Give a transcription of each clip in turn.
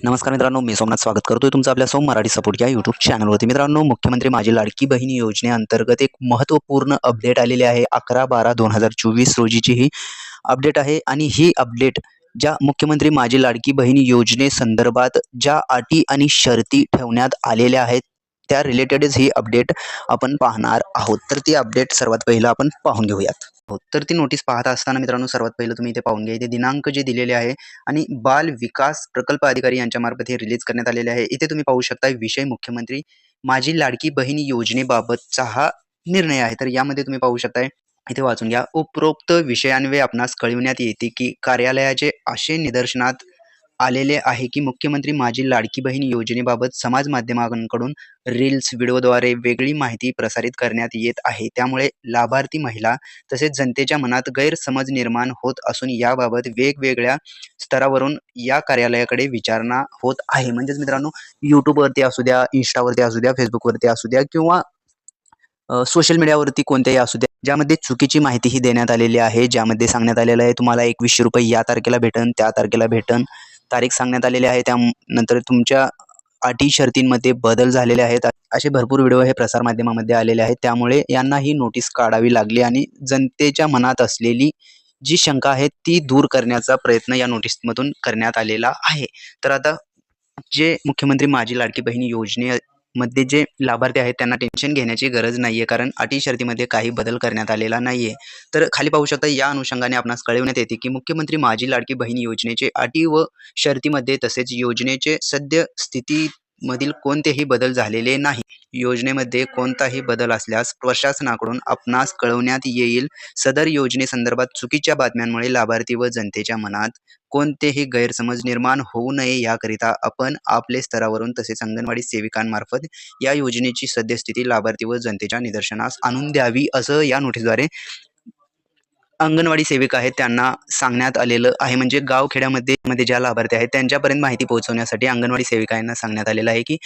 नमस्कार मित्रांनो मी सोमनाथ स्वागत करतोय तुमचं आपल्या सोम मराठी सपोर्ट या यूट्यूब चॅनलवरती मित्रांनो मुख्यमंत्री माझी लाडकी बहीण योजनेअंतर्गत एक महत्त्वपूर्ण अपडेट आलेली आहे. अकरा बारा दोन हजार चोवीस रोजीची ही अपडेट आहे आणि ही अपडेट ज्या मुख्यमंत्री माझी लाडकी बहीण योजनेसंदर्भात ज्या अटी आणि शर्ती ठेवण्यात आलेल्या आहेत त्या रिलेटेडच ही अपडेट आपण पाहणार आहोत. तर ती अपडेट सर्वात पहिलं आपण पाहून घेऊयात. तर ती नोटीस पाहत असताना मित्रांनो सर्वात पहिलं तुम्ही इथे पाहून घ्या. इथे दिनांक जे दिलेले आहे आणि बाल विकास प्रकल्प अधिकारी यांच्या मार्फत हे रिलीज करण्यात आलेले आहे. इथे तुम्ही पाहू शकता विषय मुख्यमंत्री माझी लाडकी बहीण योजनेबाबतचा हा निर्णय आहे. तर यामध्ये तुम्ही पाहू शकताय इथे वाचून घ्या. उपरोक्त विषयांवे आपणास कळविण्यात येते की कार्यालयाचे असे निदर्शनात आलेले आहे की मुख्यमंत्री माझी लाडकी बहीण योजनेबाबत समाज माध्यमांकडून रील्स व्हिडिओद्वारे वेगळी माहिती प्रसारित करण्यात येत आहे. त्यामुळे लाभार्थी महिला तसेच जनतेच्या मनात गैरसमज निर्माण होत असून याबाबत वेगवेगळ्या स्तरावरून या कार्यालयाकडे विचारणा होत आहे. म्हणजेच मित्रांनो यूट्यूबवरती असू द्या इंस्टावरती असू द्या फेसबुकवरती असू द्या किंवा सोशल मीडियावरती कोणत्याही असू द्या ज्यामध्ये चुकीची माहितीही देण्यात आलेली आहे ज्यामध्ये सांगण्यात आलेलं आहे तुम्हाला एकवीसशे रुपये या तारखेला भेटन त्या तारखेला भेटन. तारीख सांगण्यात आलेली आहे. त्यानंतर तुमच्या अटी शर्तींमध्ये बदल झालेले आहेत. असे भरपूर व्हिडिओ हे प्रसारमाध्यमामध्ये आलेले आहेत. त्यामुळे यांना ही नोटीस काढावी लागली आणि जनतेच्या मनात असलेली जी शंका आहे ती दूर करण्याचा प्रयत्न या नोटीसमधून करण्यात आलेला आहे. तर आता जे मुख्यमंत्री माझी लाडकी बहीण मध्ये जे लाभार्थी आहेत त्यांना टेन्शन घेण्याची गरज नाही आहे कारण अटी शर्तीमध्ये काही बदल करण्यात आलेला नाही आहे तर खाली पाहू शकता या अनुषंगाने आपणास कळविण्यात येते की मुख्यमंत्री माझी लाडकी बहीण योजनेचे अटी व शर्तीमध्ये तसेच योजनेचे सद्य मधील कोणतेही बदल झालेले नाही. योजनेमध्ये कोणताही बदल असल्यास प्रशासनाकडून आपणास कळवण्यात येईल. सदर योजनेसंदर्भात चुकीच्या बातम्यांमुळे लाभार्थी व जनतेच्या मनात कोणतेही गैरसमज निर्माण होऊ नये याकरिता आपण आपले स्तरावरून तसेच अंगणवाडी सेविकांमार्फत या योजनेची सद्यस्थिती लाभार्थी व जनतेच्या निदर्शनास आणून द्यावी असं या नोटीसद्वारे अंगणवाडी सेविका आहेत त्यांना सांगण्यात आलेलं आहे. म्हणजे गावखेड्यामध्ये मध्ये ज्या लाभार्थी आहेत त्यांच्यापर्यंत माहिती पोहोचवण्यासाठी अंगणवाडी सेविका यांना सांगण्यात आलेलं आहे की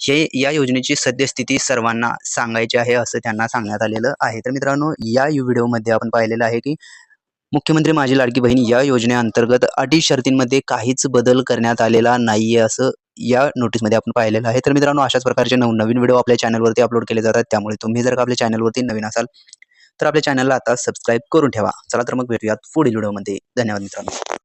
हे या योजनेची सद्यस्थिती सर्वांना सांगायची आहे असं त्यांना सांगण्यात आलेलं आहे. तर मित्रांनो या व्हिडिओमध्ये आपण पाहिलेलं आहे की मुख्यमंत्री माझी लाडकी बहीण या योजनेअंतर्गत अटी शर्तींमध्ये काहीच बदल करण्यात आलेला नाहीये असं या नोटीसमध्ये आपण पाहिलेलं आहे. तर मित्रांनो अशाच प्रकारचे नवनवीन व्हिडिओ आपल्या चॅनलवरती अपलोड केले जातात त्यामुळे तुम्ही जर का आपल्या चॅनलवरती नवीन असाल तर आपल्या चॅनलला आता सबस्क्राईब करून ठेवा. चला तर मग भेटूयात पुढील व्हिडिओमध्ये धन्यवाद मित्रांनो.